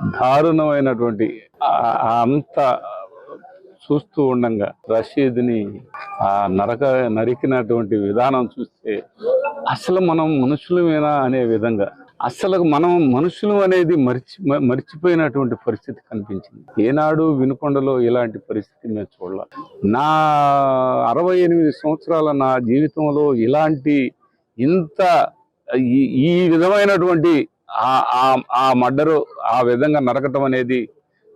దారుణమైనటువంటి అంత చూస్తూ ఉండంగా రషీద్ని ఆ నరక నరికినటువంటి విధానం చూస్తే అసలు మనం మనుషులమేనా అనే విధంగా అసలు మనం మనుషులు అనేది మరిచి మరిచిపోయినటువంటి పరిస్థితి కనిపించింది. ఏనాడు వినుకొండలో ఇలాంటి పరిస్థితి మేము చూడాల. నా అరవై ఎనిమిది సంవత్సరాల నా జీవితంలో ఇలాంటి ఇంత ఈ ఈ విధమైనటువంటి ఆ- ఆ మర్డరు ఆ విధంగా నరకటం అనేది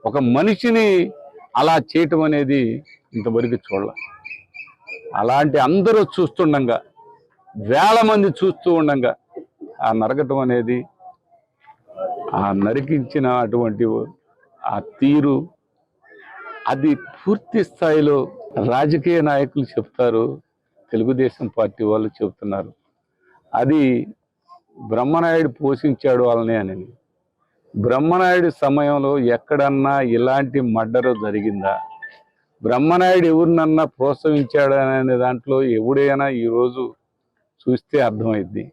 ఒక మనిషిని అలా చేయటం అనేది ఇంతవరకు చూడాల. అలాంటి అందరూ చూస్తుండగా వేల మంది చూస్తూ ఉండంగా ఆ నరకటం అనేది ఆ నరికించిన అటువంటి ఆ తీరు అది పూర్తి స్థాయిలో రాజకీయ నాయకులు చెప్తారు తెలుగుదేశం పార్టీ వాళ్ళు చెప్తున్నారు. అది బ్రహ్మనాయుడు పోషించాడు వాళ్ళని అని. బ్రహ్మనాయుడు సమయంలో ఎక్కడన్నా ఇలాంటి మడ్డరు జరిగిందా? బ్రహ్మనాయుడు ఎవరినన్నా ప్రోత్సహించాడనే దాంట్లో ఎవడైనా ఈరోజు చూస్తే అర్థమైద్ది.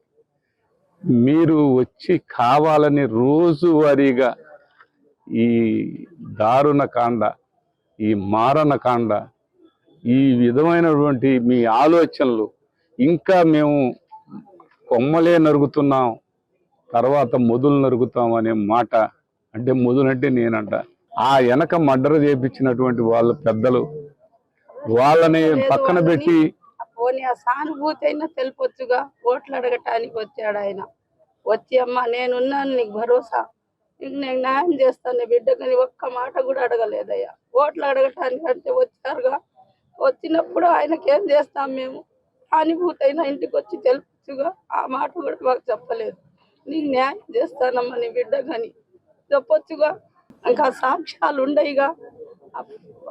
మీరు వచ్చి కావాలని రోజువారీగా ఈ దారుణ కాండ ఈ మారణ కాండ ఈ విధమైనటువంటి మీ ఆలోచనలు ఇంకా మేము కొమ్మలే నరుగుతున్నాం తర్వాత మొదలు నరుగుతాం అనే మాట. అంటే మొదలంటే నేనంట. ఆ వెనక మర్డర్ చేపించినటువంటి వాళ్ళ పెద్దలు వాళ్ళని పక్కన పెట్టి పోనీ ఆ సానుభూతి అయినా తెలిపొచ్చుగా ఓట్లు అడగటానికి వచ్చాడు ఆయన. వచ్చి అమ్మ నేనున్నాను నీకు భరోసా. నీకు నేను న్యాయం చేస్తాను నీ బిడ్డకని ఒక్క మాట కూడా అడగలేదయ్యా. ఓట్లు అడగటానికి అంటే వచ్చారుగా. వచ్చినప్పుడు ఆయనకి ఏం చేస్తాం మేము? సానుభూతి అయినా ఇంటికి వచ్చి తరచుగా ఆ మాట కూడా మాకు చెప్పలేదు. నీకు న్యాయం చేస్తానమ్మా నీ బిడ్డకని చెప్పొచ్చుగా? ఇంకా సాక్ష్యాలు ఉండయిగా.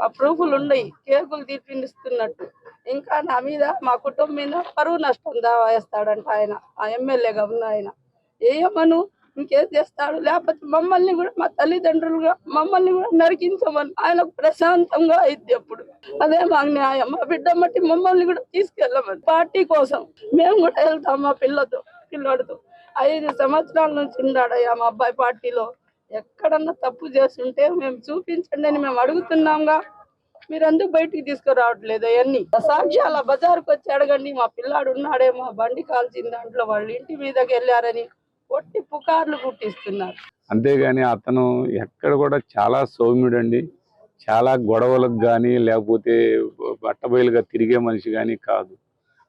ఆ ప్రూఫ్లు ఉండయి. కేకులు తీపిస్తున్నట్టు ఇంకా నా మీద మా కుటుంబం మీద పరువు నష్టం దావా వేస్తాడంట ఆయన. ఆ ఎమ్మెల్యేగా ఉన్న ఆయన. ఏమను ఇంకేం చేస్తాడు? లేకపోతే మమ్మల్ని కూడా మా తల్లిదండ్రులుగా మమ్మల్ని కూడా నరికించమని ఆయనకు ప్రశాంతంగా అయింది అప్పుడు. అదే మాకు న్యాయం. మా బిడ్డ మట్టి మమ్మల్ని కూడా తీసుకెళ్ళమని. పార్టీ కోసం మేము కూడా వెళ్తాం మా పిల్లతో పిల్లోడితో. ఐదు సంవత్సరాల నుంచి ఉన్నాడయ్యా మా అబ్బాయి పార్టీలో. ఎక్కడన్నా తప్పు చేస్తుంటే మేము చూపించండి అని మేము అడుగుతున్నాంగా. మీరు ఎందుకు బయటికి తీసుకురావట్లేదు అవన్నీ? సాక్ష్యాల బజార్కి వచ్చి అడగండి. మా పిల్లాడు ఉన్నాడే మా బండి కాల్చిన దాంట్లో. వాళ్ళ ఇంటి మీదకి వెళ్ళారని. కొట్టి పుకార్లు కుట్టిస్తున్నారు అంతేగాని అతను ఎక్కడ కూడా చాలా సౌమ్యుడండి. చాలా గొడవలకు కానీ లేకపోతే బట్టబయలుగా తిరిగే మనిషి కానీ కాదు.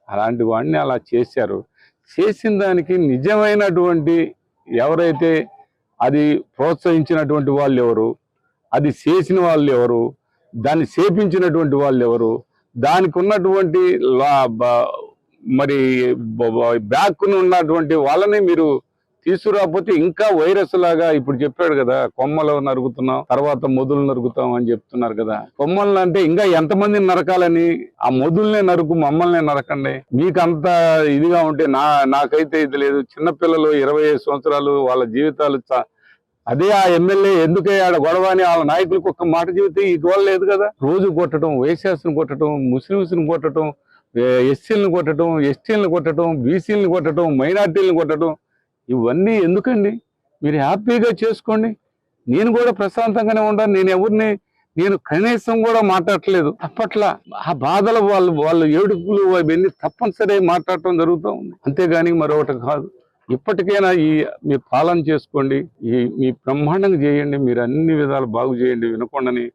అలాంటి వాడిని అలా చేశారు. చేసిన దానికి నిజమైనటువంటి ఎవరైతే అది ప్రోత్సహించినటువంటి వాళ్ళు ఎవరు అది చేసిన వాళ్ళు ఎవరు దాన్ని చేపించినటువంటి వాళ్ళు ఎవరు దానికి ఉన్నటువంటి లా- మరి బ్యాక్ ఉన్నటువంటి వాళ్ళని మీరు తీసుకురాకపోతే ఇంకా వైరస్ లాగా ఇప్పుడు చెప్పాడు కదా కొమ్మలు నరుగుతున్నాం తర్వాత మొదులు నరుగుతాం అని చెప్తున్నారు కదా. కొమ్మలు అంటే ఇంకా ఎంతమంది నరకాలని? ఆ మొదుల్నే నరుకు మమ్మల్ని నరకండి. మీకు ఇదిగా ఉంటే నా నాకైతే ఇది లేదు. చిన్నపిల్లలు ఇరవై సంవత్సరాలు వాళ్ళ జీవితాలు చ- అదే ఆ ఎమ్మెల్యే ఎందుకే ఆడ గొడవ అని వాళ్ళ నాయకులకు ఒక్క మాట చెబితే ఈ లేదు కదా. రోజు కొట్టడం వైశాస్ని కొట్టడం ముస్లింస్ని కొట్టడం ఎస్సీలను కొట్టడం ఎస్టీలను కొట్టడం బీసీలను కొట్టడం మైనార్టీలను కొట్టడం ఇవన్నీ ఎందుకండి? మీరు హ్యాపీగా చేసుకోండి. నేను కూడా ప్రశాంతంగానే ఉండను నేను ఎవరిని నేను కనీసం కూడా మాట్లాడట్లేదు. అప్పట్లో ఆ బాధలు వాళ్ళు వాళ్ళు ఏడుపులు అవన్నీ తప్పనిసరి మాట్లాడటం జరుగుతూ ఉంది. అంతేగాని మరొకటి కాదు. ఇప్పటికైనా ఈ మీ పాలన చేసుకోండి. ఈ మీ బ్రహ్మాండంగా చేయండి. మీరు అన్ని విధాలు బాగు చేయండి. వినకుండాని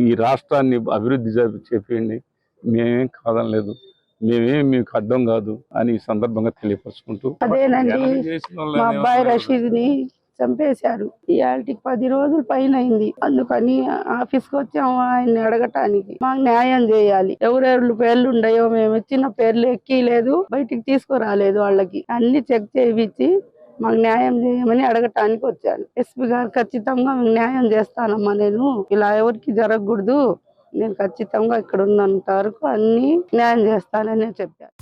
ఈ- రాష్ట్రాన్ని అభివృద్ధి చేపేయండి. మేమేం కాదనలేదు. మేమేం మీకు అడ్డం కాదు అని ఈ సందర్భంగా తెలియపరుచుకుంటూ అదేనండి. మా అబ్బాయి రషీద్ని చంపేశారు. ఇవాళకి పది రోజులు పైన అయింది అందుకని ఆఫీస్కి వచ్చాము ఆయన్ని అడగటానికి. మాకు న్యాయం చేయాలి. ఎవరెవరు పేర్లు ఉండయో మేము ఇచ్చిన పేర్లు ఎక్కిలేదు బయటికి తీసుకురాలేదు వాళ్ళకి. అన్ని చెక్ చేయించి మాకు న్యాయం చేయమని అడగటానికి వచ్చాను. ఎస్పీ గారు ఖచ్చితంగా న్యాయం చేస్తానమ్మా నేను. ఇలా ఎవరికి జరగకూడదు. నేను ఖచ్చితంగా ఇక్కడ ఉన్నంత వరకు అన్ని న్యాయం చేస్తానని చెప్పాను